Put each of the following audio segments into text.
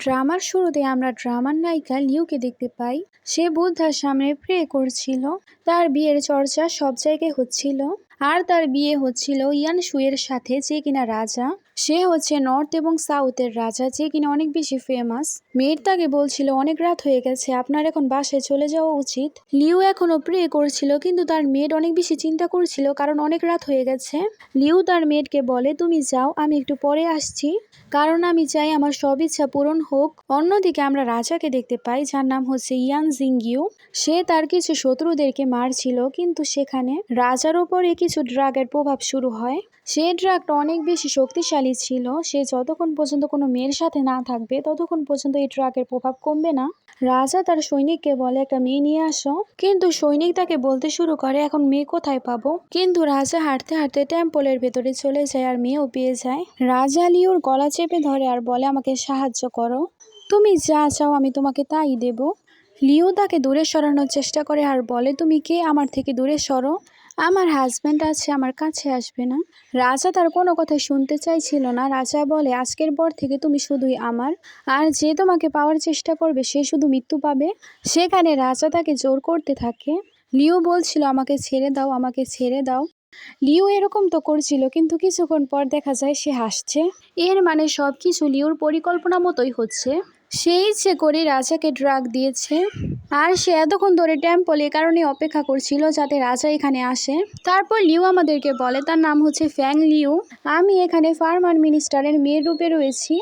ড্রামার শুরুতে আমরা ড্রামার নায়িকা লিউকে দেখতে পাই। সে বুদ্ধার সামনে প্রে করছিল। তার বিয়ের চর্চা সব জায়গায় হচ্ছিল। আর তার বিয়ে হচ্ছিল ইয়ান সুয়ের সাথে যে কিনা রাজা। সে হচ্ছে নর্থ এবং সাউথের রাজা, যে কিনা অনেক বেশি ফেমাস মেয়ের তাকে বলছিল, অনেক রাত হয়ে গেছে, আপনার এখন বাসায় চলে যাওয়া উচিত। লিউ এখনও প্রে করছিল, কিন্তু তার মেয়ের অনেক বেশি চিন্তা করছিল, কারণ অনেক রাত হয়ে গেছে। লিউ তার মেয়েটকে বলে, তুমি যাও, আমি একটু পরে আসছি। কারণ আমি চাই আমার সব ইচ্ছা পূরণ হোক। অন্যদিকে আমরা রাজাকে দেখতে পাই, যার নাম হচ্ছে ইয়ান জিঙ্গিউ সে তার কিছু শত্রুদেরকে মারছিল, কিন্তু সেখানে রাজার ওপরে কিছু ড্রাগের প্রভাব শুরু হয়। সে ড্রাগটা অনেক বেশি শক্তিশালী ছিল। সে যতক্ষণ পর্যন্ত কোনো মেয়ের সাথে না থাকবে, ততক্ষণ পর্যন্ত এই ড্রাগের প্রভাব কমবে না। রাজা তার সৈনিককে বলে, একটা মেয়ে নিয়ে আসো। কিন্তু সৈনিক তাকে বলতে শুরু করে, এখন মেয়ে কোথায় পাবো? কিন্তু রাজা হাঁটতে হাঁটতে টেম্পলের ভেতরে চলে যায় আর মেয়েও পেয়ে যায়। রাজা লিওর গলা চেপে ধরে আর বলে, আমাকে সাহায্য করো। তুমি যা চাও আমি তোমাকে তাই দেব। লিও তাকে দূরে সরানোর চেষ্টা করে আর বলে, তুমি কে? আমার থেকে দূরে সরো। আমার হাজব্যান্ড আছে, আমার কাছে আসবে না। রাজা তার কোনো কথা শুনতে চাইছিল না। রাজা বলে, আজকের পর থেকে তুমি শুধুই আমার, আর যে তোমাকে পাওয়ার চেষ্টা করবে, সে শুধু মৃত্যু পাবে। সেখানে রাজা তাকে জোর করতে থাকে। লিও বলছিল, আমাকে ছেড়ে দাও, আমাকে ছেড়ে দাও। লিও এরকম তো করছিল, কিন্তু কিছুক্ষণ পর দেখা যায় সে হাসছে। এর মানে সব কিছু লিওর পরিকল্পনা মতোই হচ্ছে। সে ইচ্ছে করে রাজাকে ড্রাগ দিয়েছে। আর সে এতক্ষণ ধরে টেম্পলে কারণে অপেক্ষা করছিল যাতে রাজা এখানে আসে। তারপর লিউ আমাদেরকে বলে, তার নাম হচ্ছে ফ্যাং লিউ। আমি এখানে ফার্মার মিনিস্টারের মেয়ের রূপে রয়েছি।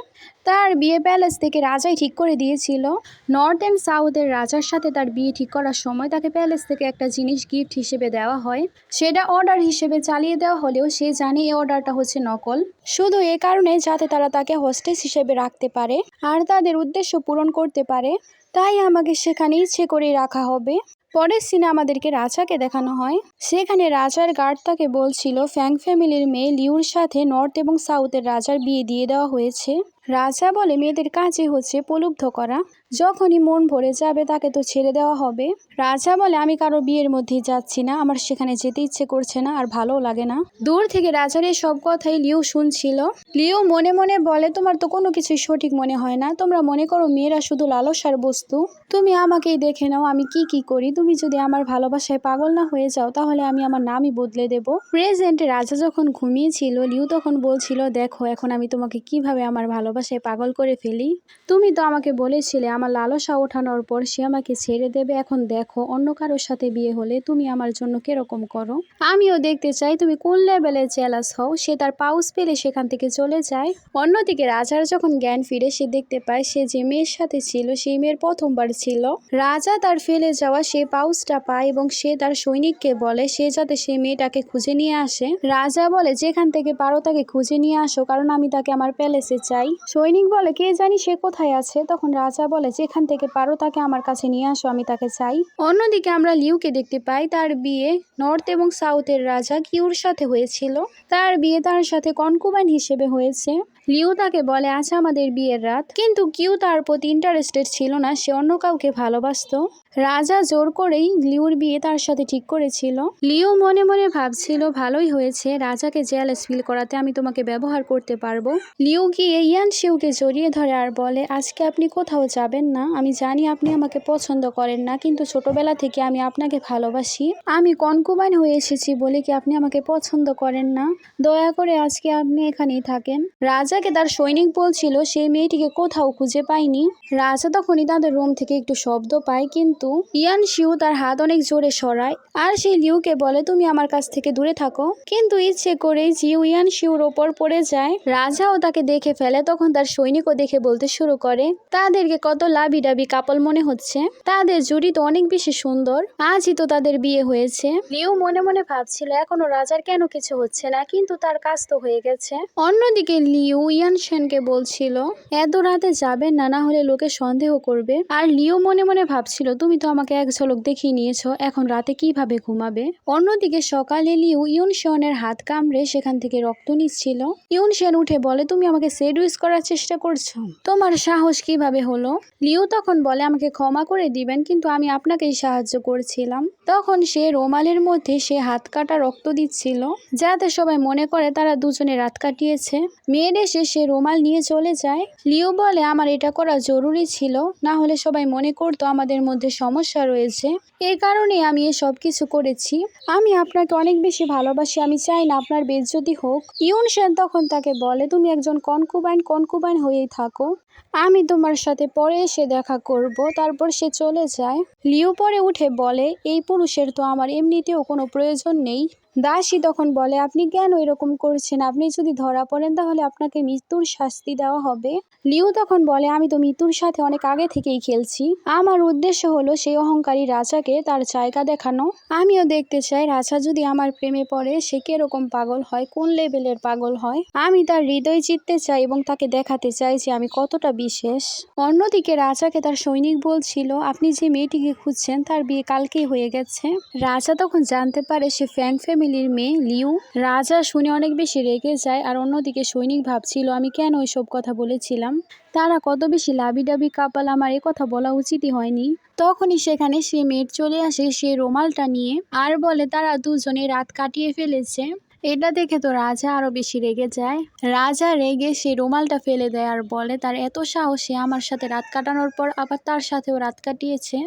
তার বিয়ে প্যালেস থেকে রাজাই ঠিক করে দিয়েছিল। নর্থ অ্যান্ড সাউথের রাজার সাথে তার বিয়ে ঠিক করার সময় তাকে প্যালেস থেকে একটা জিনিস গিফট হিসেবে দেওয়া হয়। সেটা অর্ডার হিসেবে চালিয়ে দেওয়া হলেও সে জানে এই অর্ডারটা হচ্ছে নকল। শুধু এ কারণে যাতে তারা তাকে হোস্টেস হিসেবে রাখতে পারে আর তাদের উদ্দেশ্য পূরণ করতে পারে। তাই আমাকে সেখানে ইচ্ছে করে রাখা হবে। পরের সিনে আমাদেরকে রাজাকে দেখানো হয়। সেখানে রাজার গার্ড তাকে বলছিল, ফ্যাং ফ্যামিলির মেয়ে লিউর সাথে নর্থ এবং সাউথের রাজার বিয়ে দিয়ে দেওয়া হয়েছে। রাজা বলে, মেয়েদের কাজে হচ্ছে প্রলুব্ধ করা। যখনই মন ভরে যাবে, তাকে তো ছেড়ে দেওয়া হবে। রাজা বলে, আমি কারও বিয়ের মধ্যেই যাচ্ছি না। আমার সেখানে যেতে ইচ্ছে করছে না, আর ভালোও লাগে না। দূর থেকে রাজার এই সব কথাই লিও শুনছিল। লিও মনে মনে বলে, তোমার তো কোনো কিছুই সঠিক মনে হয় না। তোমরা মনে করো, মেয়েরা শুধু লালসার বস্তু। তুমি আমাকেই দেখে নাও, আমি কি কি করি। তুমি যদি আমার ভালোবাসায় পাগল না হয়ে যাও, তাহলে আমি আমার নামই বদলে দেব। প্রেজেন্টে রাজা যখন ঘুমিয়েছিল লিউ তখন বলছিল, দেখো, এখন আমি তোমাকে কীভাবে আমার ভালোবাসায় পাগল করে ফেলি? তুমি তো আমাকে বলেছিলে আমার লালসা ওঠানোর পর সে আমাকে ছেড়ে দেবে। এখন দেখো, অন্য কারোর সাথে বিয়ে হলে তুমি আমার জন্য কীরকম করো? আমিও দেখতে চাই তুমি কোন লেভেলে জেলাস হও, সে তার পাউস পেলে সেখান থেকে চলে যায়। অন্যদিকে রাজার যখন জ্ঞান ফিরে সে দেখতে পায় সে যে মেয়ের সাথে ছিল, সেই মেয়ের প্রথমবার ছিল। রাজা তার ফেলে যাওয়া সে পাউসটা পায় এবং সে তার সৈনিককে বলে, সে যাতে সে মেয়েটাকে খুঁজে নিয়ে আসে। রাজা বলে, যেখান থেকে পারো তাকে খুঁজে নিয়ে আসো, কারণ আমি তাকে আমার প্যালেসে চাই। সৈনিক বলে, কে জানি সে কোথায় আছে। তখন রাজা বলে, যেখান থেকে পারো তাকে আমার কাছে নিয়ে আসো, আমি তাকে চাই। অন্যদিকে আমরা লিউকে দেখতে পাই, তার বিয়ে নর্থ এবং সাউথের রাজা কিউর সাথে হয়েছিল। তার বিয়ে তার সাথে কনকুবাইন হিসেবে হয়েছে। লিউ তাকে বলে আজ আমাদের বিয়ের রাত। কিন্তু কিউ তার প্রতি ইন্টারেস্টেড ছিল না, সে অন্য কাউকে ভালোবাসতো। রাজা জোর করেই লিউর বিয়ে তার সাথে ঠিক করেছিল। লিউ মনে মনে ভাবছিল, ভালোই হয়েছে, রাজাকে জেলাস ফিল করাতে আমি তোমাকে ব্যবহার করতে পারব। লিউ গিয়ে ইয়ান শিউকে জড়িয়ে ধরে আর বলে, আজকে আপনি কোথাও যাবেন না? আমি জানি আপনি আমাকে পছন্দ করেন না, কিন্তু ছোটবেলা থেকে আমি আপনাকে ভালোবাসি। আমি কনকুবাইন হয়ে এসেছি বলে কি আপনি আমাকে পছন্দ করেন না? দয়া করে আজকে আপনি এখানেই থাকেন। রাজাকে তার সৈনিক বলছিল, সেই মেয়েটিকে কোথাও খুঁজে পায়নি রাজা তখনই তাদের রুম থেকে একটু শব্দ পায়, কিন্তু ইয়ান শিউ তার হাত অনেক জোরে সরায়, আর সেই লিউকে বলে, তুমি আমার কাছ থেকে দূরে থাকো। কিন্তু ইচ্ছে করেই জিউ ইয়ান শিউর ওপর পড়ে যায়। রাজাও তাকে দেখে ফেলে, তখন তার সৈনিকও দেখে বলতে শুরু করে, তাদেরকে কত লাভি ডাবি কাপল মনে হচ্ছে। তাদের জুড়ি তো অনেক বেশি সুন্দর, আজই তো তাদের বিয়ে হয়েছে। লিউ মনে মনে ভাবছিল, এখনও রাজার কেন কিছু হচ্ছে না? কিন্তু তার কাজ তো হয়ে গেছে। অন্যদিকে লিউ ইয়ান সেনকে বলছিল, এত রাতে যাবেন না না হলে লোকে সন্দেহ করবে। আর লিও মনে মনে ভাবছিল তুমি তো আমাকে এক ঝলক দেখিয়ে নিয়েছো, এখন রাতে কীভাবে ঘুমাবে? অন্যদিকে সকালে লিউ ইউন শনের হাত কামড়ে সেখান থেকে রক্ত নিচ্ছিল। ইউন সেন উঠে বলে, তুমি আমাকে সেডুইস করার চেষ্টা করছ। তোমার সাহস কীভাবে হলো? লিউ তখন বলে, আমাকে ক্ষমা করে দিবেন, কিন্তু আমি আপনাকেই সাহায্য করছিলাম। তখন সে রোমালের মধ্যে সে হাত কাটা রক্ত দিচ্ছিল, যাতে সবাই মনে করে তারা দুজনে রাত কাটিয়েছে। মেয়ের এসে সে রোমাল নিয়ে চলে যায়। লিও বলে, আমার এটা করা জরুরি ছিল, না হলে সবাই মনে করতো আমাদের মধ্যে সমস্যা রয়েছে। এই কারণে আমি এসব কিছু করেছি। আমি আপনাকে অনেক বেশি ভালোবাসি, আমি চাই না আপনার বেজ্জতি হোক। ইউন সেন তখন তাকে বলে, তুমি একজন কনকুবাইন কনকুবাইন হয়েই থাকো। আমি তোমার সাথে পরে এসে দেখা করব। তারপর সে চলে যায়। লিও পরে উঠে বলে, এই পুরুষের তো আমার এমনিতেও কোনো প্রয়োজন নেই। দাসী তখন বলে, আপনি কেন এরকম করছেন? আপনি যদি ধরা পড়েন তাহলে আপনাকে মৃত্যুর শাস্তি দেওয়া হবে। লিউ তখন বলে, আমি তো মৃত্যুর সাথে অনেক আগে থেকেই খেলছি। আমার উদ্দেশ্য হলো সেই অহংকারী রাজাকে তার জায়গা দেখানো। আমিও দেখতে চাই রাজা যদি আমার প্রেমে পড়ে, সে কীরকম পাগল হয়, কোন লেভেলের পাগল হয়? আমি তার হৃদয় জিততে চাই এবং তাকে দেখাতে চাই যে আমি কতটা বিশেষ। অন্যদিকে রাজাকে তার সৈনিক বলছিল, আপনি যে মেয়েটিকে খুঁজছেন, তার বিয়ে কালকেই হয়ে গেছে। রাজা তখন জানতে পারে সে ফ্যাং ফ্যামিলির মেয়ে, লিউ। রাজা শুনে অনেক বেশি রেগে যায় আর অন্যদিকে সৈনিক ভাবছিল, আমি কেন ওইসব কথা বলেছিলাম? তারা কত বেশি লাবিডাবি কাপাল, আমার এ কথা বলা উচিতই হয়নি। তখনই সেখানে সে মেয়ের চলে আসে, সে রুমালটা নিয়ে। আর বলে, তারা দুজনে রাত কাটিয়ে ফেলেছে। এটা দেখে তো রাজা আরও বেশি রেগে যায়। রাজা রেগে সে রুমালটা ফেলে দেয় আর বলে, তার এত সাহসে আমার সাথে রাত কাটানোর পর আবার তার সাথেও রাত কাটিয়েছে।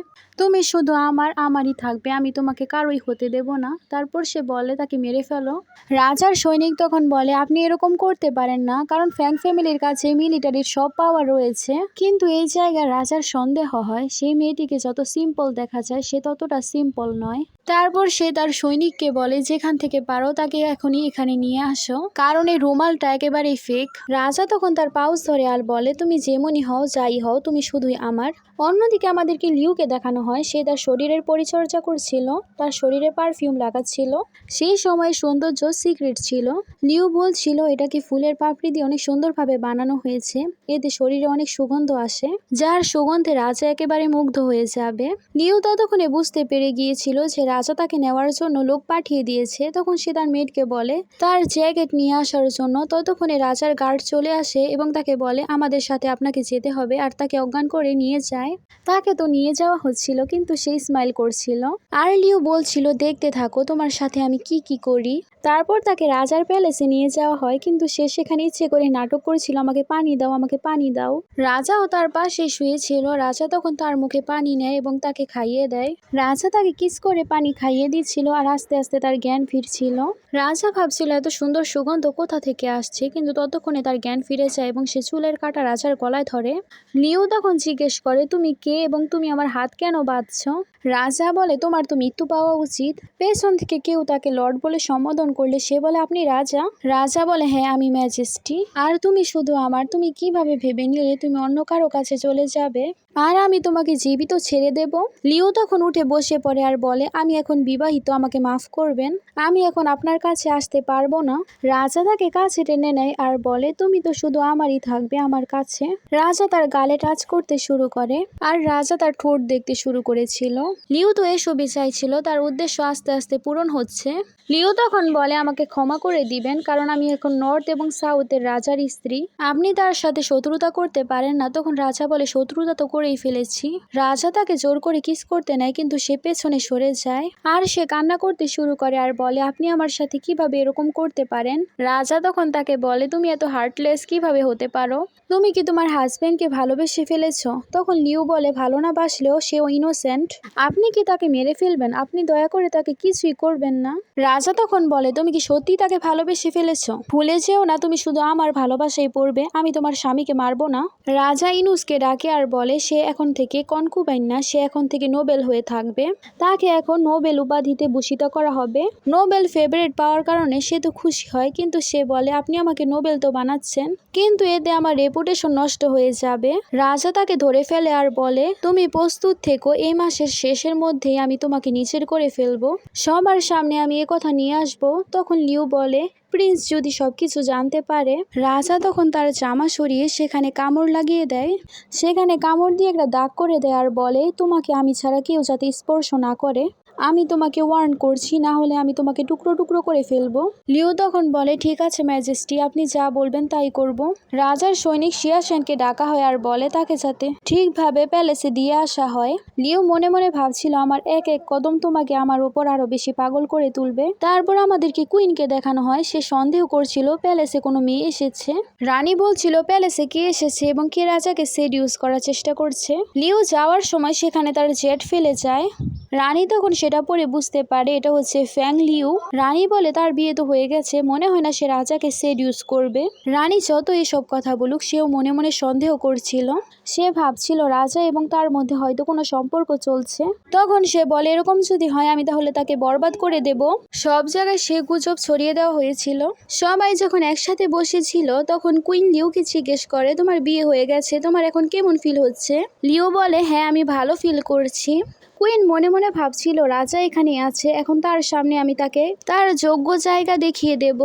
তুমি শুধু আমার, আমারই থাকবে, আমি তোমাকে কারোই হতে দেব না। তারপর সে বলে, তাকে মেরে ফেলো। রাজার সৈনিক তখন বলে, আপনি এরকম করতে পারেন না, কারণ ফ্যাং ফ্যামিলির কাছে মিলিটারির সব পাওয়ার রয়েছে। কিন্তু এই জায়গায় রাজার সন্দেহ হয়, সেই মেয়েটিকে যত সিম্পল দেখা যায়, সে ততটা সিম্পল নয়। তারপর সে তার সৈনিককে বলে, যেখান থেকে পারো, তাকে এখনই এখানে নিয়ে আসো। কারণ এই রুমালটা একেবারেই ফেক রাজা তখন তার পাউস ধরে আর বলে, তুমি যেমনই হও, যাই হও, তুমি শুধুই আমার। অন্যদিকে আমাদেরকে লিউকে দেখানো হয় সে তার শরীরের পরিচর্যা করছিল, তার শরীরে পারফিউম লাগাচ্ছিল। সেই সময় সৌন্দর্য সিক্রেট ছিল। লিউ বলছিল, এটা কি ফুলের পাপড়ি দিয়ে অনেক সুন্দরভাবে বানানো হয়েছে? এতে শরীরে অনেক সুগন্ধ আসে, যার সুগন্ধে রাজা একেবারে মুগ্ধ হয়ে যাবে। লিউ ততক্ষণে বুঝতে পেরে গিয়েছিল যে রাজা তাকে নেওয়ার জন্য লোক পাঠিয়ে দিয়েছে। তখন সে তার মেয়েটকে বলে, তার জ্যাকেট নিয়ে আসার জন্য ততক্ষণে রাজার গার্ড চলে আসে এবং তাকে বলে, আমাদের সাথে আপনাকে যেতে হবে আর তাকে অজ্ঞান করে নিয়ে যায়। তাকে তো নিয়ে যাওয়া হচ্ছিল কিন্তু সেই স্মাইল করছিল। আর লিও বলছিল, দেখতে থাকো, তোমার সাথে আমি কি কি করি? তারপর তাকে রাজার প্যালেসে নিয়ে যাওয়া হয়, কিন্তু সে সেখানে ইচ্ছে করে নাটক করেছিল, আমাকে পানি দাও, আমাকে পানি দাও। রাজাও তার পাশে শুয়েছিল। রাজা তখন তার মুখে পানি নেয় এবং তাকে খাইয়ে দেয়। রাজা তাকে কিস করে পানি খাইয়ে দিচ্ছিল আর আস্তে আস্তে তার জ্ঞান ফিরছিল। রাজা ভাবছিল, এত সুন্দর সুগন্ধ কোথা থেকে আসছে? কিন্তু ততক্ষণে তার জ্ঞান ফিরে যায় এবং সে চুলের কাটা রাজার গলায় ধরে। লিও তখন জিজ্ঞেস করে, তুমি কে এবং তুমি আমার হাত কেন বাঁধছ? রাজা বলে, তোমার তো মৃত্যু পাওয়া উচিত। পেছন থেকে কেউ তাকে লর্ড বলে সম্বোধন করলে সে বলে, আপনি রাজা? রাজা বলে হ্যাঁ আমি ম্যাজেস্টি। আর তুমি শুধু আমার, তুমি কীভাবে ভেবে নিলে তুমি অন্য কারও কাছে চলে যাবে? আর আমি তোমাকে জীবিত ছেড়ে দেব। লিও তখন উঠে বসে পড়ে আর বলে, আমি এখন বিবাহিত, আমাকে মাফ করবেন। আমি এখন আপনার কাছে আসতে পারব না। রাজা তাকে কাছে টেনে নেয় আর বলে, তুমি তো শুধু আমারই থাকবে, আমার কাছে। রাজা তার গালে টাচ করতে শুরু করে আর রাজা তার ঠোঁট দেখতে শুরু করেছিল। লিও তো এসবই চাইছিল, তার উদ্দেশ্য আস্তে আস্তে পূরণ হচ্ছে। লিও তখন বলে, আমাকে ক্ষমা করে দিবেন, কারণ আমি এখন নর্থ এবং সাউথের রাজার স্ত্রী। আপনি তার সাথে শত্রুতা করতে পারেন না। তখন রাজা বলে, শত্রুতা তো করেই ফেলেছি। রাজা তাকে জোর করে কিস করতে নেয়, কিন্তু সে পেছনে সরে যায়। আর সে কান্না করতে শুরু করে আর বলে, আপনি আমার সাথে কীভাবে এরকম করতে পারেন? রাজা তখন তাকে বলে, তুমি এত হার্টলেস কীভাবে হতে পারো? তুমি কি তোমার হাজবেন্ডকে ভালোবেসে ফেলেছ? তখন লিউ বলে, ভালো না বাসলেও সেও ইনোসেন্ট আপনি কি তাকে মেরে ফেলবেন? আপনি দয়া করে তাকে কিছুই করবেন না। রাজা তখন বলে, তুমি কি সত্যি তাকে ভালোবেসে ফেলেছ? ভুলে যেও না, তুমি শুধু আমার ভালোবাসাই পড়বে। আমি তোমার স্বামীকে মারবো না। রাজা ইনুসকে ডাকে আর বলে সে এখন থেকে কনকুবাইন না, সে এখন থেকে নোবেল হয়ে থাকবে। তাকে এখন নোবেল উপাধিতে ভূষিত করা হবে। নোবেল ফেভারিট পাওয়ার কারণে সে তো খুশি হয়, কিন্তু সে বলে, আপনি আমাকে নোবেল তো বানাচ্ছেন। কিন্তু এতে আমার রেপুটেশন নষ্ট হয়ে যাবে। রাজা তাকে ধরে ফেলে আর বলে, তুমি প্রস্তুত থেকো, এই মাসের শেষের মধ্যেই আমি তোমাকে নিচের করে ফেলব। সবার সামনে আমি এ কথা নিয়ে আসব। তখন লিউ বলে প্রিন্স যদি সব কিছু জানতে পারে, রাজা তখন তার জামা সরিয়ে সেখানে কামড় লাগিয়ে দেয়। সেখানে কামড় দিয়ে একটা দাগ করে দেয় আর বলে, তোমাকে আমি ছাড়া কেউ যাতে স্পর্শ না করে। আমি তোমাকে ওয়ার্ন করছি, না হলে আমি তোমাকে টুকরো টুকরো করে ফেলব। লিও তখন বলে, ঠিক আছে, ম্যাজেস্টি, আপনি যা বলবেন তাই করব। রাজার সৈনিক শিয়াসেনকে ডাকা হয় আর বলে তাকে যাতে ঠিকভাবে প্যালেসে দিয়ে আসা হয়। লিও মনে মনে ভাবছিল, আমার এক এক কদম তোমাকে আমার ওপর আরও বেশি পাগল করে তুলবে। তারপর আমাদেরকে কুইনকে দেখানো হয়। সে সন্দেহ করছিল, প্যালেসে কোনো মেয়ে এসেছে? রানী বলছিল, প্যালেসে কে এসেছে এবং কে রাজাকে সেডিউস করার চেষ্টা করছে? লিও যাওয়ার সময় সেখানে তার জেট ফেলে যায়। রানী তখন সেটা পরে বুঝতে পারে, এটা হচ্ছে ফ্যাং লিউ। রানী বলে তার বিয়ে তো হয়ে গেছে, মনে হয় না সে রাজাকে সেডিউস করবে। রানী যত এসব কথা বলুক, সেও মনে মনে সন্দেহ করছিল। সে ভাবছিল রাজা এবং তার মধ্যে হয়তো কোনো সম্পর্ক চলছে। তখন সে বলে, এরকম যদি হয়, আমি তাহলে তাকে বরবাদ করে দেব। সব জায়গায় সে গুজব ছড়িয়ে দেওয়া হয়েছিল। সবাই যখন একসাথে বসেছিল, তখন কুইন লিউকে জিজ্ঞেস করে, তোমার বিয়ে হয়ে গেছে, তোমার এখন কেমন ফিল হচ্ছে? লিও বলে হ্যাঁ আমি ভালো ফিল করছি। কুইন মনে মনে ভাবছিল, রাজা এখানে আছে, এখন তার সামনে আমি তাকে তার যোগ্য জায়গা দেখিয়ে দেব।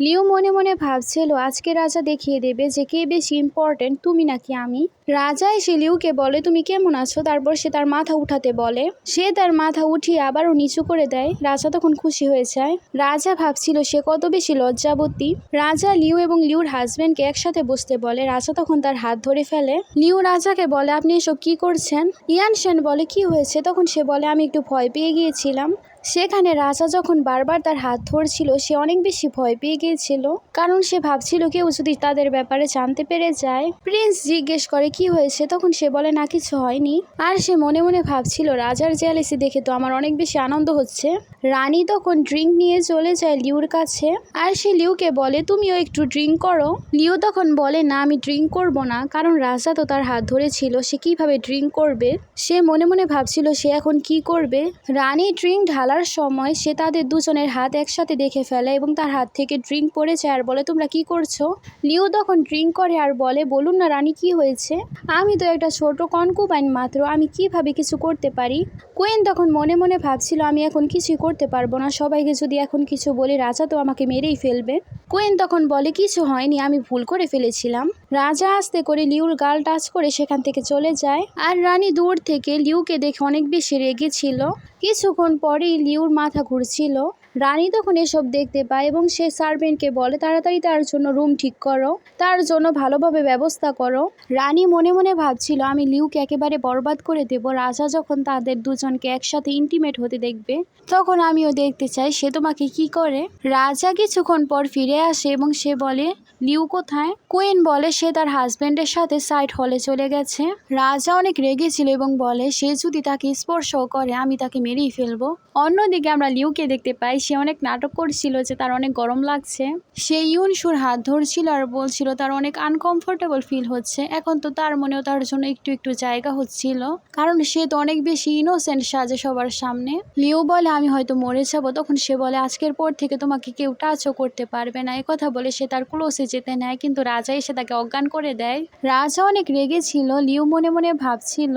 লিও মনে মনে ভাবছিল, আজকে রাজা দেখিয়ে দেবে যে কে বেশি ইম্পর্টেন্ট তুমি নাকি আমি? রাজা এসে লিউকে বলে, তুমি কেমন আছো? তারপর সে তার মাথা উঠাতে বলে। সে তার মাথা উঠিয়ে আবারও নিচু করে দেয়। রাজা তখন খুশি হয়ে যায়। রাজা ভাবছিল, সে কত বেশি লজ্জাবতী? রাজা লিউ এবং লিউর হাজবেন্ডকে একসাথে বসতে বলে। রাজা তখন তার হাত ধরে ফেলে। লিউ রাজাকে বলে, আপনি এসব কি করছেন? ইয়ান সেন বলে, কি হয়েছে? তখন সে বলে আমি একটু ভয় পেয়ে গিয়েছিলাম। সেখানে রাজা যখন বারবার তার হাত ধরছিল, সে অনেক বেশি ভয় পেয়ে গিয়েছিল। কারণ সে ভাবছিল কেউ যদি তাদের ব্যাপারে জানতে পেরে যায়। প্রিন্স জিজ্ঞেস করে, কি হয়েছে? তখন সে বলে, না, কিছু হয়নি। আর সে মনে মনে ভাবছিল, রাজার জেলেসি দেখে তো আমার অনেক বেশি আনন্দ হচ্ছে। রানী তখন ড্রিঙ্ক নিয়ে চলে যায় লিউর কাছে। আর সে লিউকে বলে, তুমিও একটু ড্রিঙ্ক করো। লিউ তখন বলে, না, আমি ড্রিঙ্ক করব না। কারণ রাজা তো তার হাত ধরেছিল, সে কীভাবে ড্রিঙ্ক করবে? সে মনে মনে ভাবছিল, সে এখন কি করবে? রানী ড্রিঙ্ক ঢালার সময় সে তাদের দুজনের হাত একসাথে দেখে ফেলে এবং তার হাত থেকে ড্রিঙ্ক পড়ে যায় আর বলে, তোমরা কি করছ? লিও তখন ড্রিঙ্ক করে আর বলে, বলুন না রানী, কি হয়েছে? আমি তো একটা ছোট কনকুবাইন মাত্র, আমি কীভাবে কিছু করতে পারি? কুইন তখন মনে মনে ভাবছিল, আমি এখন কিছুই করতে পারব না, সবাইকে যদি এখন কিছু বলি, রাজা তো আমাকে মেরেই ফেলবে। কুইন তখন বলে, কিছু হয়নি, আমি ভুল করে ফেলেছিলাম। রাজা আস্তে করে লিউর গাল টাচ করে সেখান থেকে চলে যায়। আর রানী দূর থেকে লিউকে দেখে অনেক বেশি রেগেছিল কিছুক্ষণ পরেই লিউর মাথা ঘুরছিল। রানী তখন এসব দেখতে পায় এবং সে সার্ভেন্টকে বলে, তাড়াতাড়ি তার জন্য রুম ঠিক করো, তার জন্য ভালোভাবে ব্যবস্থা করো। রানী মনে মনে ভাবছিল, আমি লিউকে একেবারে বরবাদ করে দেব, রাজা যখন তাদের দুজনকে একসাথে ইন্টিমেট হতে দেখবে, তখন আমিও দেখতে চাই, সে তোমাকে কি করে? রাজা কিছুক্ষণ পর ফিরে আসে এবং সে বলে লিউ কোথায়? কুইন বলে সে তার হাজবেন্ডের সাথে সাইড হলে চলে গেছে। রাজা অনেক রেগেছিল এবং বলে, সে যদি তাকে স্পর্শ করে, আমি তাকে মেরেই ফেলব। অন্যদিকে আমরা লিউকে দেখতে পাই, সে অনেক নাটক করছিল যে তার অনেক গরম লাগছে। সে ইউনসুর হাত ধরছিল আর বলছিল, তার অনেক আনকমফোর্টেবল ফিল হচ্ছে। এখন তো তার মনেও তার জন্য একটু একটু জায়গা হচ্ছিল। কারণ সে তো অনেক বেশি ইনোসেন্ট সাজে সবার সামনে। লিউ বলে, আমি হয়তো মরে যাব। তখন সে বলে, আজকের পর থেকে তোমাকে কেউ টাচও করতে পারবে না। কথা বলে সে তার ক্লোজে যেতে নেয়, কিন্তু রাজা এসে তাকে অজ্ঞান করে দেয়। রাজা অনেক রেগে ছিল, লিউ মনে মনে ভাবছিল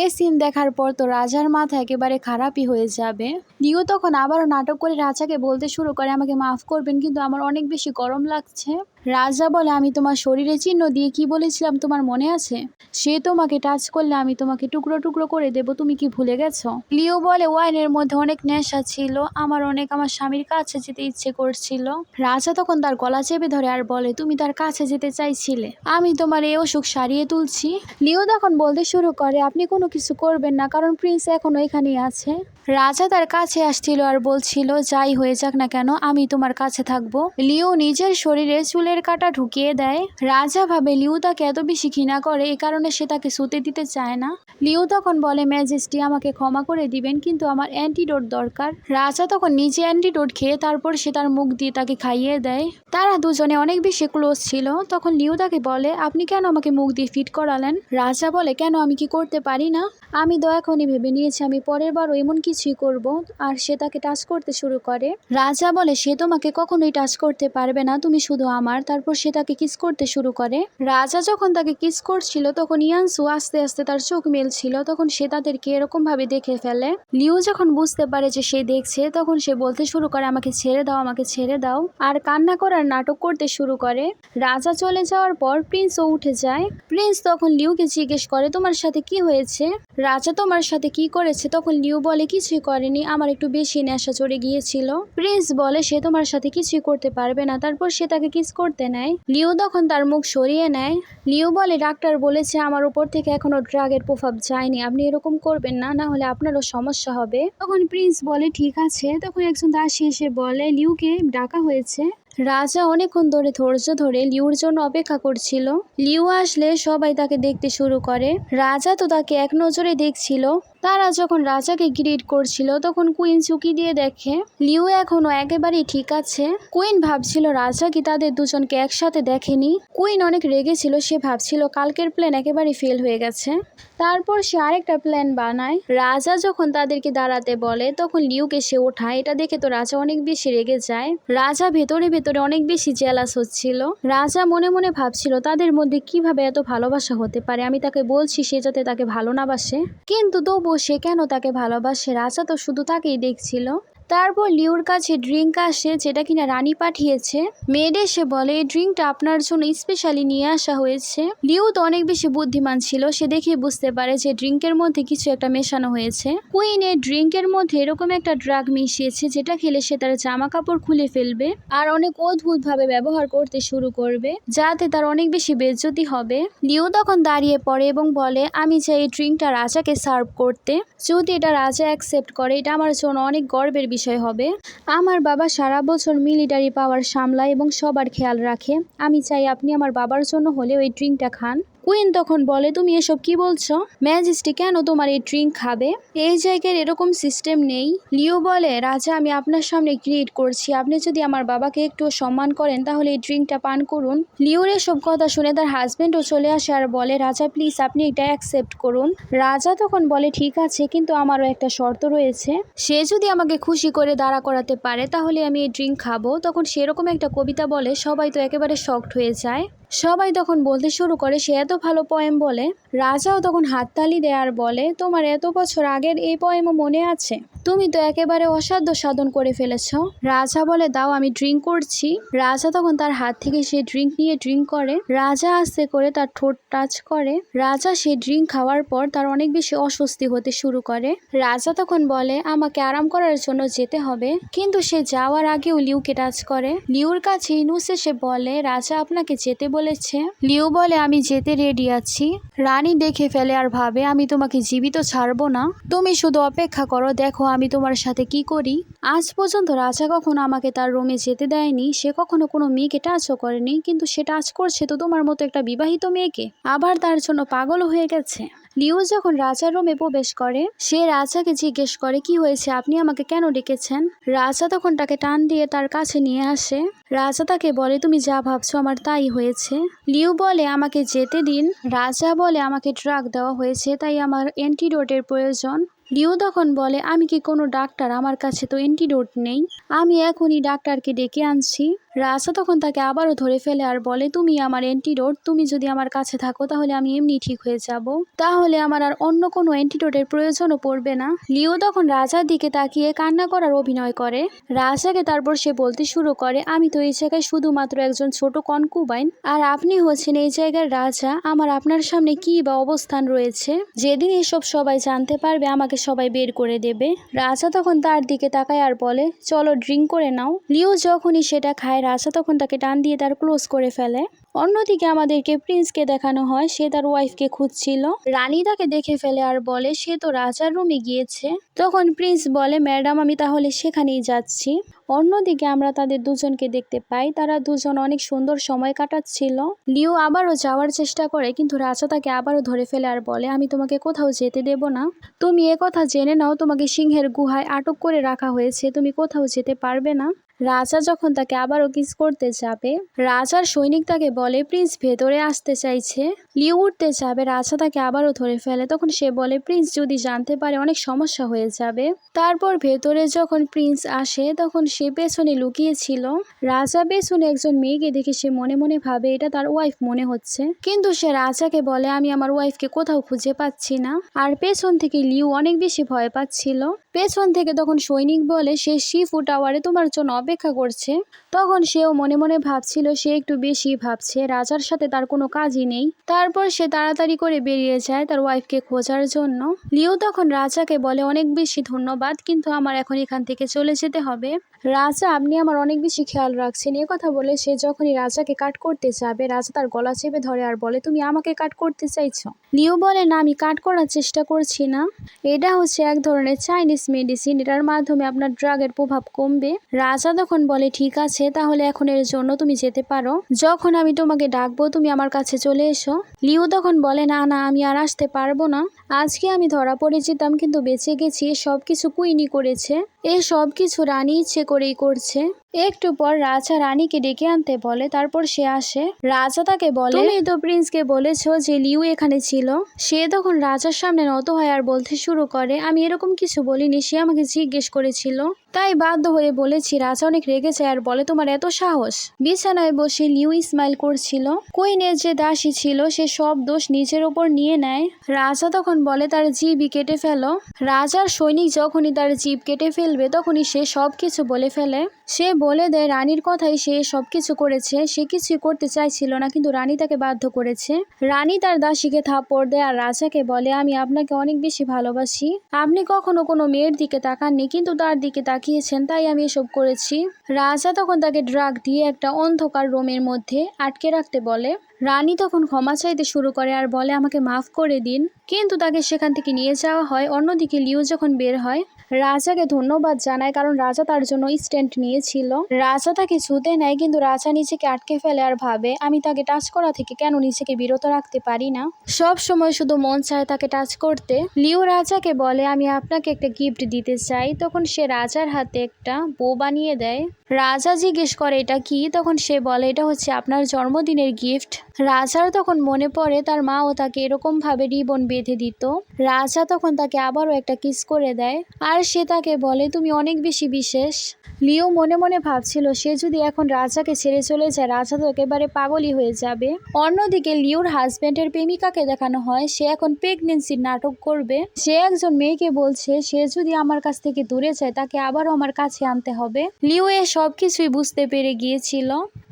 এই সিন দেখার পর তো রাজার মাথা একেবারে খারাপই হয়ে যাবে। লিও তখন আবারও নাটক করে রাজাকে বলতে শুরু করে, আমাকে মাফ করবেন, কিন্তু আমার অনেক বেশি গরম লাগছে। রাজা বলে, আমি তোমার শরীরে চিহ্ন দিয়ে কি বলেছিলাম তোমার মনে আছে? সে তোমাকে টাচ করলে আমি তোমাকে টুকরো টুকরো করে দেব, তুমি কি ভুলে গেছো? লিও বলে, ওয়াইনের মধ্যে অনেক নেশা ছিল, আমার অনেক, আমার স্বামীর কাছে যেতে ইচ্ছে করছিল। রাজা তখন তার গলা চেপে ধরে আর বলে, তুমি তার কাছে যেতে চাইছিলে, আমি তোমার এই অসুখ সারিয়ে তুলছি। লিও তখন বলতে শুরু করে, আপনি কোনো কিছু করবেন না, কারণ প্রিন্স এখনও এখানেই আছে। রাজা তার কাছে আসছিল আর বলছিল, যাই হয়ে যাক না কেন, আমি তোমার কাছে থাকব। লিও নিজের শরীরে চুলের কাটা ঢুকিয়ে দেয়। রাজা ভাবে লিউ তাকে এত বেশি ঘৃণা করে, এ কারণে সে তাকে শুতে দিতে চায় না। লিউ তখন বলে, ম্যাজেস্টি, আমাকে ক্ষমা করে দিবেন, কিন্তু আমার অ্যান্টিডোট দরকার। রাজা তখন নিজে অ্যান্টিডোট খেয়ে তারপর সে তার মুখ দিয়ে তাকে খাইয়ে দেয়। তারা দুজনে অনেক বেশি ক্লোজ ছিল। তখন লিউ তাকে বলে, আপনি কেন আমাকে মুখ দিয়ে ফিট করালেন? রাজা বলে, কেন আমি কি করতে পারি না? আমি এখনই ভেবে নিয়েছি, আমি পরের বারও এমন কিছুই করব, আর সে তাকে টাচ করতে শুরু করে। রাজা বলে, সে তোমাকে কখনোই টাচ করতে পারবে না, তুমি শুধু আমার। আর তারপর সে তাকে কিস করতে শুরু করে। রাজা যখন তাকে কিস করছিল, তখন ইয়ানসু আস্তে আস্তে তার চোখ মেলছিল, তখন সে তাদেরকে এরকম ভাবে দেখে ফেলে। লিউ যখন বুঝতে পারে যে সে দেখছে, তখন সে বলতে শুরু করে, আমাকে ছেড়ে দাও, আমাকে ছেড়ে দাও। আর কান্না করার নাটক করতে শুরু করে। রাজা চলে যাওয়ার পর প্রিন্সও উঠে যায়। প্রিন্স তখন লিউকে জিজ্ঞেস করে, তোমার সাথে কি হয়েছে? রাজা, তোমার সাথে কি করেছে? তখন লিউ বলে, কিছুই করেনি, আমার একটু বেশি নেশা চড়ে গিয়েছিল। প্রিন্স বলে, সে তোমার সাথে কিছুই করতে পারবে না। তারপর সে তাকে কিস করতে নেয়। লিও তখন তার মুখ সরিয়ে নেয়। লিও বলে, ডাক্তার বলেছে আমার উপর থেকে এখনও ড্রাগের প্রভাব যায়নি। আপনি এরকম করবেন না না হলে আপনারও সমস্যা হবে। তখন প্রিন্স বলে, ঠিক আছে। তখন একজন দাসী এসে বলে লিওকে ডাকা হয়েছে। রাজা অনেকক্ষণ ধরে ধৈর্য ধরে লিউর জন্য অপেক্ষা করছিল। লিউ আসলে সবাই তাকে দেখতে শুরু করে। রাজা তো তাকে এক নজরে দেখছিল। তারা যখন রাজাকে গ্রিট করছিল, তখন কুইন চুকি দিয়ে দেখে, লিউ এখনও একেবারেই ঠিক আছে। কুইন ভাবছিল, রাজা কি তাদের দুজনকে একসাথে দেখেনি? কুইন অনেক রেগেছিল সে ভাবছিল, কালকের প্ল্যান একেবারে ফেল হয়ে গেছে। তারপর সে আরেকটা প্ল্যান বানায়। রাজা যখন তাদেরকে দাঁড়াতে বলে, তখন লিউকে সে ওঠায়। এটা দেখে তো রাজা অনেক বেশি রেগে যায়। রাজা ভেতরে ভেতরে অনেক বেশি জেলাস হচ্ছিল। রাজা মনে মনে ভাবছিল, তাদের মধ্যে কীভাবে এত ভালোবাসা হতে পারে? আমি তাকে বলছি সে যাতে তাকে ভালো না বাসে। কিন্তু তবুও সে কেন তাকে ভালোবাসে? রাজা তো শুধু তাকেই দেখছিল। তারপর লিওর কাছে ড্রিঙ্ক আসে যেটা কিনা রানী পাঠিয়েছে। মেয়েড এসে বলে, এই ড্রিঙ্কটা আপনার জন্য স্পেশালি নিয়ে আসা হয়েছে। লিও তো অনেক বেশি বুদ্ধিমান ছিল, সে দেখে বুঝতে পারে যে ড্রিঙ্কের মধ্যে কিছু একটা মেশানো হয়েছে। কুইন এই ড্রিঙ্কের মধ্যে এরকম একটা ড্রাগ মিশিয়েছে যেটা খেলে সে তার জামা কাপড় খুলে ফেলবে আর অনেক অদ্ভুত ভাবে ব্যবহার করতে শুরু করবে, যাতে তার অনেক বেশি বেজ্জতি হবে। লিও তখন দাঁড়িয়ে পড়ে এবং বলে, আমি চাই এই ড্রিঙ্কটা রাজাকে সার্ভ করতে। যদি এটা রাজা অ্যাকসেপ্ট করে, এটা আমার জন্য অনেক গর্বের বিষয় হবে। আমার বাবা সারা বছর মিলিটারি পাওয়ার সামলায় এবং সবার খেয়াল রাখে। আমি চাই আপনি আমার বাবার জন্য হলেও ওই ড্রিঙ্কটা খান। কুইন তখন বলে, তুমি এসব কি বলছো? ম্যাজিস্ট্রি, কেন তোমার এই ড্রিঙ্ক খাবে? এই জায়গার এরকম সিস্টেম নেই। লিও বলে, রাজা, আমি আপনার সামনে ক্রিয়েট করছি। আপনি যদি আমার বাবাকে একটু সম্মান করেন, তাহলে এই ড্রিঙ্কটা পান করুন। লিওর এসব কথা শুনে তার হাজবেন্ডও চলে আসে আর বলে, রাজা, প্লিজ আপনি এটা অ্যাকসেপ্ট করুন। রাজা তখন বলে, ঠিক আছে, কিন্তু আমারও একটা শর্ত রয়েছে। সে যদি আমাকে খুশি করে দাঁড়া করাতে পারে, তাহলে আমি এই ড্রিঙ্ক খাব। তখন সেরকম একটা কবিতা বলে, সবাই তো একেবারে শক্ট হয়ে যায়। সবাই তখন বলতে শুরু করে, সে এত ভালো পয়েম বলে? রাজাও তখন হাততালি দেয় আর বলে, তোমার এত বছর আগের এই পয়েমও মনে আছে? তুমি তো একেবারে অসাধ্য সাধন করে ফেলেছ। রাজা বলে, দাও, আমি ড্রিঙ্ক করছি। রাজা তখন তার হাত থেকে সে ড্রিঙ্ক নিয়ে ড্রিঙ্ক করে। রাজা আস্তে করে তার ঠোঁট টাচ করে। রাজা সে ড্রিঙ্ক খাওয়ার পর তার অনেক বেশি অস্বস্তি হতে শুরু করে। রাজা তখন বলে, আমাকে আরাম করার জন্য যেতে হবে। কিন্তু সে যাওয়ার আগেও লিউকে টাচ করে। লিউর কাছে ইনুস এসে বলে, রাজা আপনাকে যেতে বলেছে। লিউ বলে, আমি যেতে রেডি আছি। রানী দেখে ফেলে আর ভাবে, আমি তোমাকে জীবিত ছাড়বো না। তুমি শুধু অপেক্ষা করো, দেখো আমি তোমার সাথে কি করি? আজ পর্যন্ত রাজা কখনো আমাকে তার রুমে যেতে দেয়নি। সে কখনো কোনো মেয়েকে টাচও করেনি। কিন্তু সে টাচ করছে তো তোমার মতো একটা বিবাহিত মেয়েকে। আবার তার জন্য পাগল হয়ে গেছে। লিও যখন রাজার রুমে প্রবেশ করে, সে রাজাকে জিজ্ঞেস করে, কি হয়েছে? আপনি আমাকে কেন ডেকেছেন? রাজা তখন তাকে টান দিয়ে তার কাছে নিয়ে আসে। রাজা তাকে বলে, তুমি যা ভাবছ আমার তাই হয়েছে। লিউ বলে, আমাকে যেতে দিন। রাজা বলে, আমাকে ড্রাগ দেওয়া হয়েছে, তাই আমার অ্যান্টিডোটের প্রয়োজন। লিও তখন বলে, আমি কি কোনো ডাক্তার? আমার কাছে তো অ্যান্টিডোট নেই। আমি এখনই ডাক্তারকে ডেকে আনছি। রাজা তখন তাকে আবারও ধরে ফেলে আর বলে, তুমি আমার অ্যান্টিডোট তুমি যদি আমার কাছে থাকো তাহলে আমি এমনি ঠিক হয়ে যাব। তাহলে আমার আর অন্য কোনো অ্যান্টিডোটের প্রয়োজনও পড়বে না। লিও তখন রাজার দিকে তাকিয়ে কান্না করার অভিনয় করে। রাজাকে তারপর সে বলতে শুরু করে, আমি তো এই জায়গায় শুধুমাত্র একজন ছোট কনকুবাইন, আর আপনি হচ্ছেন এই জায়গার রাজা। আমার আপনার সামনে কি বা অবস্থান রয়েছে? যেদিন এসব সবাই জানতে পারবে, আমাকে সবাই বের করে দেবে। রাজা তখন তার দিকে তাকায় আর বলে, চলো ড্রিঙ্ক করে নাও। লিও যখনই সেটা খায় রাজা তখন তাকে টান দিয়ে তার ক্লোজ করে ফেলে। অন্যদিকে আমাদেরকে প্রিন্সকে দেখানো হয়, সে তার ওয়াইফকে খুঁজছিল। রানী তাকে দেখে ফেলে আর বলে, সে তো রাজার রুমে গিয়েছে। তখন প্রিন্স বলে, ম্যাডাম, আমি তাহলে সেখানেই যাচ্ছি। অন্যদিকে আমরা তাদের দুজনকে দেখতে পাই, তারা দুজন অনেক সুন্দর সময় কাটাচ্ছিল। লিও আবারও যাওয়ার চেষ্টা করে, কিন্তু রাজা তাকে আবারও ধরে ফেলে আর বলে, আমি তোমাকে কোথাও যেতে দেব না। তুমি এ কথা জেনে নাও, তোমাকে সিংহের গুহায় আটক করে রাখা হয়েছে, তুমি কোথাও যেতে পারবে না। রাজা যখন তাকে আবারও কিস করতে যাবে, রাজার সৈনিক তাকে বলে, প্রিন্স, ভেতরে আসতে চাইছে। লিউ উঠতে যাবে, রাজা তাকে আবারও ধরে ফেলে। তখন সে বলে, প্রিন্স, যদি জানতে পারে অনেক সমস্যা হয়ে যাবে। তারপর ভেতরে যখন প্রিন্স আসে, তখন সে পেছনে লুকিয়েছিল রাজা পেছনে একজন মেয়েকে দেখে সে মনে মনে ভাবে, এটা তার ওয়াইফ মনে হচ্ছে। কিন্তু সে রাজাকে বলে, আমি আমার ওয়াইফকে কোথাও খুঁজে পাচ্ছি না। আর পেছন থেকে লিউ অনেক বেশি ভয় পাচ্ছিল। পেছন থেকে তখন সৈনিক বলে, সে শিফু টাওয়ারে তোমার জন্য অপেক্ষা করছে। তখন সেও মনে মনে ভাবছিল, সে একটু বেশি ভাবছে, রাজার সাথে তার কোনো কাজই নেই। তারপর সে তাড়াতাড়ি করে বেরিয়ে যায় তার ওয়াইফকে খোঁজার জন্য। লিও তখন রাজাকে বলে, অনেক বেশি ধন্যবাদ, কিন্তু আমার এখন এখান থেকে চলে যেতে হবে। রাজা, আপনি আমার অনেক বেশি খেয়াল রাখছেন। এ কথা বলে সে যখনই রাজাকে কাট করতে যাবে, রাজা তার গলা চেপে ধরে আর বলে, তুমি আমাকে কাট করতে চাইছ? লিও বলে, না, আমি কাট করার চেষ্টা করছি না। এটা হচ্ছে এক ধরনের চাইনিজ মেডিসিন এটার মাধ্যমে আপনার ড্রাগের প্রভাব কমবে। রাজা তখন বলে, ঠিক আছে, তাহলে এখন এর জন্য তুমি যেতে পারো। যখন আমি তোমাকে ডাকবো, তুমি আমার কাছে চলে এসো। লিও তখন বলে, না না, আমি আর আসতে পারব না। আজকে আমি ধরা পড়ে যেতাম, কিন্তু বেঁচে গেছি সব কিছু কুইনি করেছে। এ সব কিছু রানী ইচ্ছে করেই করছে। একটু পর রাজা রানীকে ডেকে আনতে বলে, তারপর সে আসে। রাজা তাকে বলে, তুমি তো প্রিন্সকে বলেছ যে লিউ এখানে ছিল। সে তখন রাজার সামনে নত হয় আর বলতে শুরু করে, আমি এরকম কিছু বলিনি, সে আমাকে জিজ্ঞেস করেছিল। তাই বাধ্য হয়ে বলেছি, রাজা অনেক রেগে আর বলে, তোমার এত সাহস? বিছানায় বসে লিউ ইসমাইল করছিল। কুইনের যে দাসী ছিল, সে সব দোষ নিজের ওপর নিয়ে নেয়। রাজা তখন বলে তার জীবই কেটে ফেলো। রাজার সৈনিক যখনই তার জীব কেটে ফেলবে, তখনই সে সব কিছু বলে ফেলে। সে বলে দেয়, রানীর কথাই সে সব কিছু করেছে। সে কিছুই করতে চাইছিল না, কিন্তু রানী তাকে বাধ্য করেছে। রানী তার দাসীকে থাপ্পড় দেয় আর রাজাকে বলে, আমি আপনাকে অনেক বেশি ভালোবাসি। আপনি কখনো কোনো মেয়ের দিকে তাকাননি, কিন্তু তার দিকে তাকিয়েছেন, তাই আমি এসব করেছি। রাজা তখন তাকে ড্রাগ দিয়ে একটা অন্ধকার রোমের মধ্যে আটকে রাখতে বলে। রানী তখন ক্ষমা চাইতে শুরু করে আর বলে, আমাকে মাফ করে দিন। কিন্তু তাকে সেখান থেকে নিয়ে যাওয়া হয়। অন্যদিকে লিও যখন বের হয় রাজাকে ধন্যবাদ জানায়, কারণ রাজা তার জন্য স্ট্যান্ড নিয়েছিল। রাজা তাকে ছুতে নেয়, কিন্তু রাজা নিজেকে আটকে ফেলে আর ভাবে, আমি তাকে টাচ করা থেকে কেন নিজেকে বিরত রাখতে পারি না? সব সময় শুধু মন চায় তাকে টাচ করতে। লিও রাজাকে বলে, আমি আপনাকে একটা গিফট দিতে চাই। তখন সে রাজার হাতে একটা বউ বানিয়ে দেয়। রাজা জিজ্ঞেস করে, এটা কি? তখন সে বলে, এটা হচ্ছে আপনার জন্মদিনের গিফট। রাজার তখন মনে পড়ে, তার মা ও তাকে এরকম ভাবে রিবন বেঁধে দিত। রাজা তখন তাকে আবারও একটা কিস করে দেয়। আর সে তাকে বলে, তুমি অনেক বেশি বিশেষ। লিও মনে মনে ভাবছিল, সে যদি এখন রাজাকে ছেড়ে চলে যায়, রাজা তো একেবারে পাগলই হয়ে যাবে। অন্যদিকে লিওর হাজব্যান্ডের প্রেমিকাকে দেখানো হয়, সে এখন প্রেগনেন্সির নাটক করবে। সে একজন মেয়েকে বলছে, সে যদি আমার কাছ থেকে দূরে যায়, তাকে আবারও আমার কাছে আনতে হবে। লিও এ সব কিছুই বুঝতে পেরে গিয়েছিল।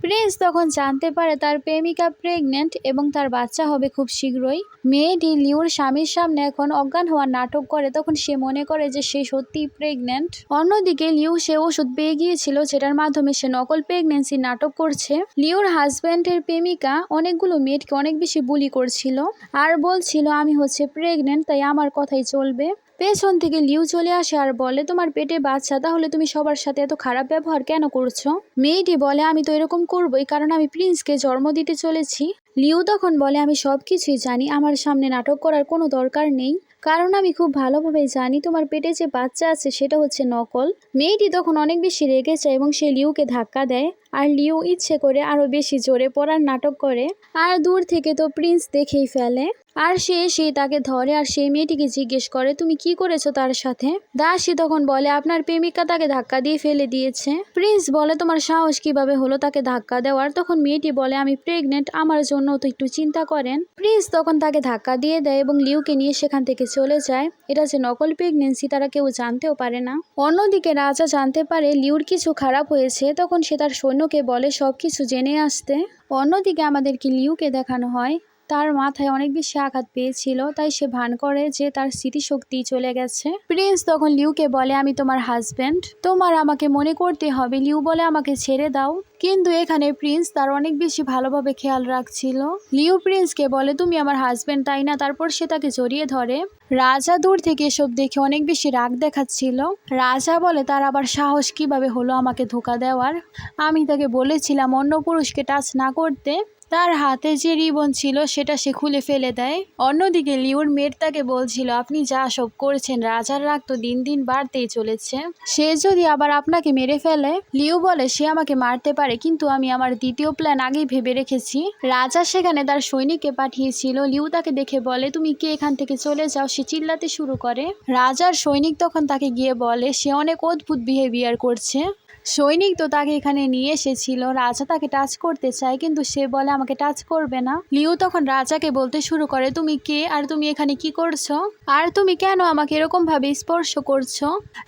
প্রিন্স তখন জানতে পারে তার প্রেমিকা প্রেগনেন্ট এবং তার বাচ্চা হবে খুব শীঘ্রই। মেয়েটি লিওর স্বামীর সামনে এখন অজ্ঞান হওয়ার নাটক করে, তখন সে মনে করে যে সে সত্যিই প্রেগনেন্ট অন্যদিকে লিউ সে ওষুধ পেয়ে গিয়েছিল, যেটার মাধ্যমে সে নকল প্রেগনেন্সি নাটক করছে। লিওর হাজব্যান্ডের প্রেমিকা অনেকগুলো মেয়েটকে অনেক বেশি বুলি করছিল। আর বলছিল, আমি হচ্ছে প্রেগনেন্ট তাই আমার কথাই চলবে। পেছন থেকে লিউ চলে আসে আর বলে, তোমার পেটে বাচ্চা, তাহলে তুমি সবার সাথে এত খারাপ ব্যবহার কেন করছ? মেয়েটি বলে, আমি তো এরকম করবোই কারণ আমি প্রিন্সকে জন্ম দিতে চলেছি। লিউ তখন বলে, আমি সব কিছুই জানি, আমার সামনে নাটক করার কোনো দরকার নেই। কারণ আমি খুব ভালোভাবে জানি তোমার পেটে যে বাচ্চা আছে, সেটা হচ্ছে নকল। মেয়েটি তখন অনেক বেশি রেগে যায় এবং সে লিউকে ধাক্কা দেয়। আর লিউ ইচ্ছে করে আরও বেশি জোরে পড়ার নাটক করে। আর দূর থেকে তো প্রিন্স দেখেই ফেলে। আর সে এসে তাকে ধরে আর সেই মেয়েটিকে জিজ্ঞেস করে, তুমি কি করেছ তার সাথে? দাসী তখন বলে, আপনার প্রেমিকা তাকে ধাক্কা দিয়ে ফেলে দিয়েছে। প্রিন্স বলে, তোমার সাহস কীভাবে হলো তাকে ধাক্কা দেওয়ার? তখন মেয়েটি বলে, আমি প্রেগনেন্ট, আমার জন্য তো একটু চিন্তা করেন। প্রিন্স তখন তাকে ধাক্কা দিয়ে দেয় এবং লিউকে নিয়ে সেখান থেকে চলে যায়। এটা যে নকল প্রেগনেন্সি, তারা কেউ জানতেও পারে না। অন্যদিকে রাজা জানতে পারে লিউর কিছু খারাপ হয়েছে, তখন সে তার সৈন্যকে বলে সব কিছু জেনে আসতে। অন্যদিকে আমাদেরকে লিউকে দেখানো হয়। তার মাথায় অনেক বেশি আঘাত পেয়েছিল, তাই সে ভান করে যে তার স্মৃতিশক্তি চলে গেছে। প্রিন্স তখন লিউকে বলে, আমি তোমার হাজব্যান্ড। তোমার আমাকে মনে করতে হবে, লিউ বলে, আমাকে ছেড়ে দাও। কিন্তু এখানে প্রিন্স তার অনেক বেশি ভালোভাবে খেয়াল রাখছিল। লিউ প্রিন্সকে বলে, তুমি আমার হাজব্যান্ড, তাই না? তারপর সে তাকে জড়িয়ে ধরে। রাজা দূর থেকে এসব দেখে অনেক বেশি রাগ দেখাচ্ছিল। রাজা বলে, তার আবার সাহস কীভাবে হলো আমাকে ধোকা দেওয়ার? আমি তাকে বলেছিলাম অন্য পুরুষকে টাচ না করতে। তার হাতে যে রিবন ছিল, সেটা সে খুলে ফেলে দেয়। অন্যদিকে লিওর মেয়ের তাকে বলছিল, আপনি যা সব করছেন, রাজার রাগ তো দিন দিন বাড়তেই চলেছে। সে যদি আবার আপনাকে মেরে ফেলে, লিও বলে, সে আমাকে মারতে পারে, কিন্তু আমি আমার দ্বিতীয় প্ল্যান আগেই ভেবে রেখেছি। রাজা সেখানে তার সৈনিককে পাঠিয়েছিল। লিউ তাকে দেখে বলে, তুমি কে? এখান থেকে চলে যাও, সে চিল্লাতে শুরু করে। রাজার সৈনিক তখন তাকে গিয়ে বলে, সে অনেক অদ্ভুত বিহেভিয়ার করছে। সৈনিক তো তাকে এখানে নিয়ে এসেছিল, রাজা তাকে টাচ করতে চায়, কিন্তু সে বলে, আমাকে টাচ করবে না। লিও তখন রাজাকে বলতে শুরু করে, তুমি কে আর তুমি এখানে কি করছ? আর তুমি কেন আমাকে এরকম ভাবে স্পর্শ করছ?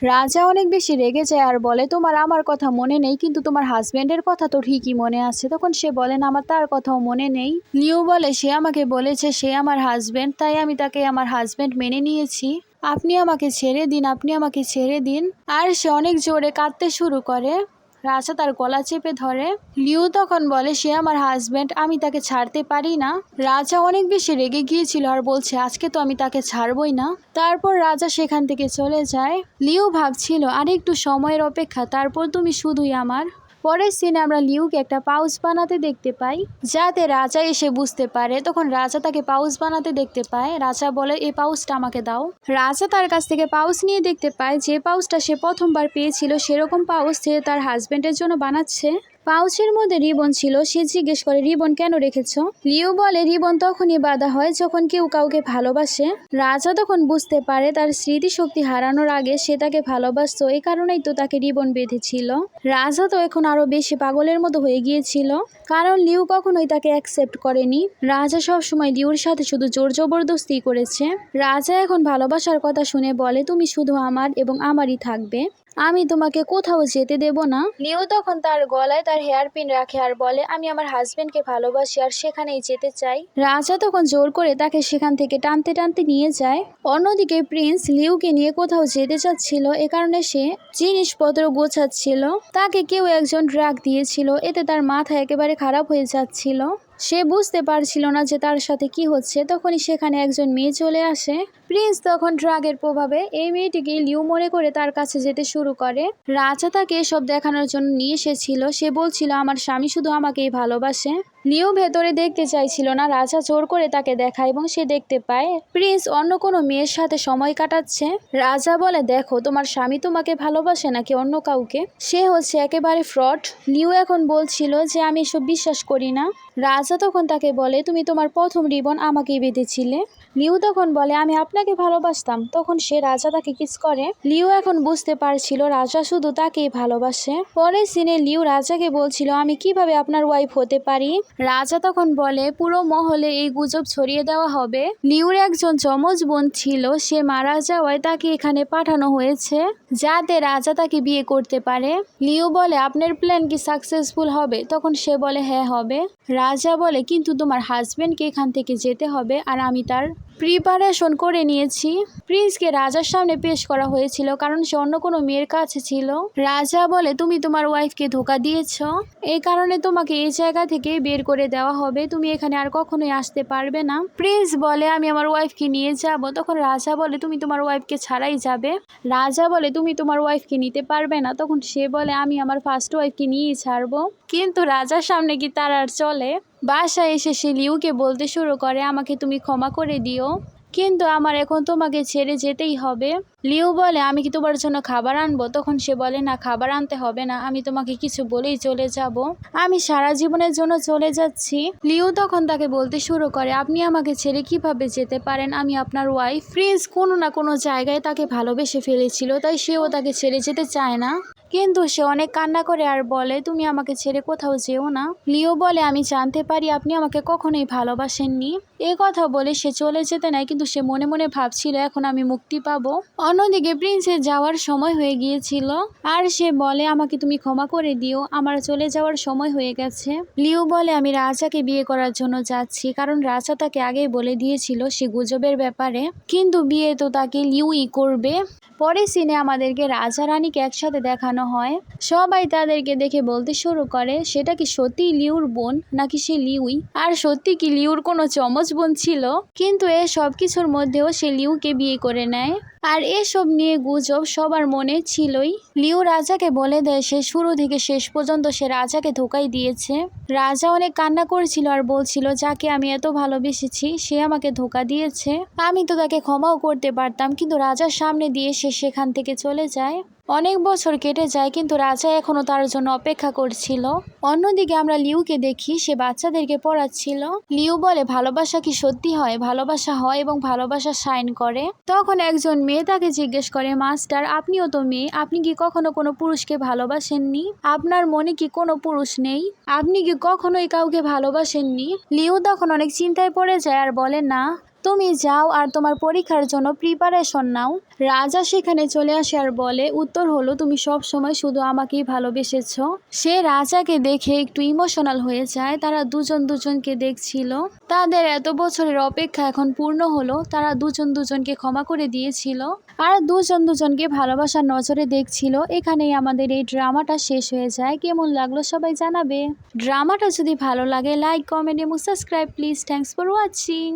রাজা অনেক বেশি রেগে যায় আর বলে, তোমার আমার কথা মনে নেই, কিন্তু তোমার হাজবেন্ডের কথা তো ঠিকই মনে আছে। তখন সে বলে, না, আমার তার কথাও মনে নেই। লিও বলে, সে আমাকে বলেছে, সে আমার হাজবেন্ড তাই আমি তাকে আমার হাজবেন্ড মেনে নিয়েছি। আপনি আমাকে ছেড়ে দিন, আপনি আমাকে ছেড়ে দিন। আর সে অনেক জোরে কাঁদতে শুরু করে। রাজা তার গলা চেপে ধরে। লিউ তখন বলে, সে আমার হাজবেন্ড আমি তাকে ছাড়তে পারি না। রাজা অনেক বেশি রেগে গিয়েছিল আর বলছে, আজকে তো আমি তাকে ছাড়বই না। তারপর রাজা সেখান থেকে চলে যায়। লিউ ভাবছিল, আর, একটু সময়ের অপেক্ষা, তারপর তুমি শুধুই আমার। পরের সিনে আমরা লিউকে একটা পাউচ বানাতে দেখতে পাই, যাতে রাজা এসে বুঝতে পারে। তখন রাজা তাকে পাউচ বানাতে দেখতে পায়। রাজা বলে এ পাউচটা আমাকে দাও। রাজা তার কাছ থেকে পাউচ নিয়ে দেখতে পায়, যে পাউচটা সে প্রথমবার পেয়েছিল, সেরকম পাউচ সে তার হাজব্যান্ডের জন্য বানাচ্ছে। পাউচের মধ্যে রিবন ছিল, সে জিজ্ঞেস করে, রিবন, কেন রেখেছ? লিও বলে, রিবন, তখনই বাধা হয় যখন কেউ কাউকে ভালোবাসে। রাজা তখন বুঝতে পারে তার স্মৃতিশক্তি হারানোর আগে সে তাকে ভালোবাসত এই কারণেই তো তাকে রিবন বেঁধেছিল। রাজা তো এখন আরও বেশি পাগলের মতো হয়ে গিয়েছিল। কারণ লিউ কখনোই তাকে অ্যাকসেপ্ট করেনি। রাজা সবসময় লিউর সাথে শুধু জোর জবরদস্তি করেছে। রাজা এখন ভালোবাসার কথা শুনে বলে, তুমি শুধু আমার এবং আমারই থাকবে। আমি তোমাকে কোথাও যেতে দেব না। লিও তখন তার গলায় তার হেয়ার পিন রাখে আর বলে আমি আমার হাজবেন্ডকে ভালোবাসি আর সেখানেই যেতে চাই। রাজা তখন জোর করে তাকে সেখান থেকে টানতে টানতে নিয়ে যায়। অন্যদিকে প্রিন্স লিউকে নিয়ে কোথাও যেতে চাচ্ছিল এ কারণে সে জিনিসপত্র গোছাচ্ছিল। তাকে কেউ একজন ড্রাগ দিয়েছিল এতে তার মাথা একেবারে খারাপ হয়ে যাচ্ছিল। সে বুঝতে পারছিল না যে তার সাথে কি হচ্ছে। তখনই সেখানে একজন মেয়ে চলে আসে। প্রিন্স তখন ড্রাগের প্রভাবে এই মেয়েটিকে লিউ মনে করে তার কাছে যেতে শুরু করে। রাজা তাকে এসব দেখানোর জন্য নিয়ে এসেছিল। সে বলছিল, আমার স্বামী শুধু আমাকেই ভালোবাসে। লিও ভেতরে দেখতে চাইছিল না। রাজা জোর করে তাকে দেখায় এবং সে দেখতে পায়। প্রিন্স অন্য কোনো মেয়ের সাথে সময় কাটাচ্ছে। রাজা বলে, দেখো, তোমার স্বামী তোমাকে ভালোবাসে নাকি অন্য কাউকে? সে হচ্ছে একেবারে ফ্রড। লিও এখন বলছিল যে, আমি এসব বিশ্বাস করি না। রাজা তখন তাকে বলে, তুমি তোমার প্রথম রিবন আমাকেই বেঁধেছিলে। লিউ তখন বলে, আমি আপনাকে ভালোবাসতাম, তখন সে রাজা তাকে কিস করে। লিউ এখন বুঝতে পারছিল রাজা শুধু তাকেই ভালোবাসে। পরের সিনে লিউ রাজাকে বলছিল, আমি কীভাবে আপনার ওয়াইফ হতে পারি? রাজা তখন বলে, পুরো মহলে এই গুজব ছড়িয়ে দেওয়া হবে। লিউর একজন যমজ বোন ছিল, সে মারা যাওয়ায় তাকে এখানে পাঠানো হয়েছে, যাতে রাজা তাকে বিয়ে করতে পারে। লিউ বলে, আপনার প্ল্যান কি সাকসেসফুল হবে? তখন সে বলে হ্যাঁ হবে। রাজা বলে, কিন্তু তোমার হাজবেন্ডকে এখান থেকে যেতে হবে, আর আমি তার প্রিপারেশন করে নিয়েছি। প্রিন্সকে রাজার সামনে পেশ করা হয়েছিল কারণ সে অন্য কোনো মেয়ের কাছে ছিল। রাজা বলে, তুমি তোমার ওয়াইফকে ধোকা দিয়েছ। এই কারণে তোমাকে এই জায়গা থেকে বের করে দেওয়া হবে। তুমি এখানে আর কখনোই আসতে পারবে না। প্রিন্স বলে, আমি আমার ওয়াইফকে নিয়ে যাব। তখন রাজা বলে, তুমি তোমার ওয়াইফকে ছাড়াই যাবে। রাজা বলে, তুমি তোমার ওয়াইফকে নিতে পারবে না। তখন সে বলে, আমি আমার ফার্স্ট ওয়াইফকে নিয়েই ছাড়বো। কিন্তু রাজার সামনে কি তার আর চলে? বাসায় এসে সে লিউকে বলতে শুরু করে, আমাকে তুমি ক্ষমা করে দিও। কিন্তু আমার এখন তোমাকে ছেড়ে যেতেই হবে। লিউ বলে, আমি কি তোমার জন্য খাবার আনব? তখন সে বলে, না, খাবার আনতে হবে না। আমি তোমাকে কিছু বলেই চলে যাব। আমি সারা জীবনের জন্য চলে যাচ্ছি। লিউ তখন তাকে বলতে শুরু করে, আপনি আমাকে ছেড়ে কীভাবে যেতে পারেন? আমি আপনার ওয়াইফ প্রিন্স কোনো না কোনো জায়গায় তাকে ভালোবেসে ফেলেছিল, তাই সেও তাকে ছেড়ে যেতে চায় না। কিন্তু সে অনেক কান্না করে আর বলে, তুমি আমাকে ছেড়ে কোথাও যেও না। লিও বলে, আমি জানতে পারি আপনি আমাকে কখনোই ভালোবাসেননি। এ কথা বলে সে চলে যেতে নাই কিন্তু সে মনে মনে ভাবছিল, এখন আমি মুক্তি পাবো। অন্যদিকে প্রিন্সের যাওয়ার সময় হয়ে গিয়েছিল, আর সে বলে, আমাকে তুমি ক্ষমা করে দিও, আমার চলে যাওয়ার সময় হয়ে গেছে। লিও বলে, আমি রাজাকে বিয়ে করার জন্য যাচ্ছি, কারণ রাজা তাকে আগেই বলে দিয়েছিল সে গুজবের ব্যাপারে। কিন্তু বিয়ে তো তাকে লিউই করবে। পরে সিনে আমাদেরকে রাজা রানীকে একসাথে দেখানো হয়। সবাই তাদেরকে দেখে বলতে শুরু করে, সেটা কি সত্যি লিউর বোন নাকি সে লিউই? আর সত্যি কি লিউর কোনো চমচ বোন ছিল? কিন্তু এ সব কিছুর মধ্যেও সে লিউকে বিয়ে করে নেয়। আর এসব নিয়ে গুজব সবার মনে ছিলই। লিউ রাজাকে বলে দেয়, সে শুরু থেকে শেষ পর্যন্ত সে রাজাকে ধোকাই দিয়েছে। রাজা অনেক কান্না করেছিল আর বলছিল, যাকে আমি এত ভালোবেসেছি, সে আমাকে ধোকা দিয়েছে। আমি তো তাকে ক্ষমাও করতে পারতাম, কিন্তু রাজার সামনে দিয়ে সে সেখান থেকে চলে যায়। অনেক বছর কেটে যায়, কিন্তু রাজা এখনও তার জন্য অপেক্ষা করছিল। অন্যদিকে আমরা লিউকে দেখি, সে বাচ্চাদেরকে পড়াচ্ছিল। লিউ বলে, ভালোবাসা কি সত্যি হয়? ভালোবাসা হয় এবং ভালোবাসা সাইন করে। তখন একজন মেয়ে তাকে জিজ্ঞেস করে, মাস্টার, আপনিও তো মেয়ে, আপনি কি কখনো কোনো পুরুষকে ভালোবাসেননি? আপনার মনে কি কোনো পুরুষ নেই? আপনি কি কখনোই কাউকে ভালোবাসেননি? লিউ তখন অনেক চিন্তায় পড়ে যায় আর বলে, না তুমি যাও আর তোমার পরীক্ষার জন্য প্রিপারেশন নাও। রাজা সেখানে চলে আসে আর বলে উত্তর হলো, তুমি সব সময় শুধু আমাকেই ভালোবেসেছ। সে রাজাকে দেখে একটু ইমোশনাল হয়ে যায়। তারা দুজন দুজনকে দেখছিল। তাদের এত বছরের অপেক্ষা এখন পূর্ণ হলো। তারা দুজন দুজনকে ক্ষমা করে দিয়েছিল। আর দুজন দুজনকে ভালোবাসার নজরে দেখছিল। এখানেই আমাদের এই ড্রামাটা শেষ হয়ে যায়। কেমন লাগল সবাই জানাবে। ড্রামাটা যদি ভালো লাগে লাইক কমেন্ট এবং subscribe please thanks for watching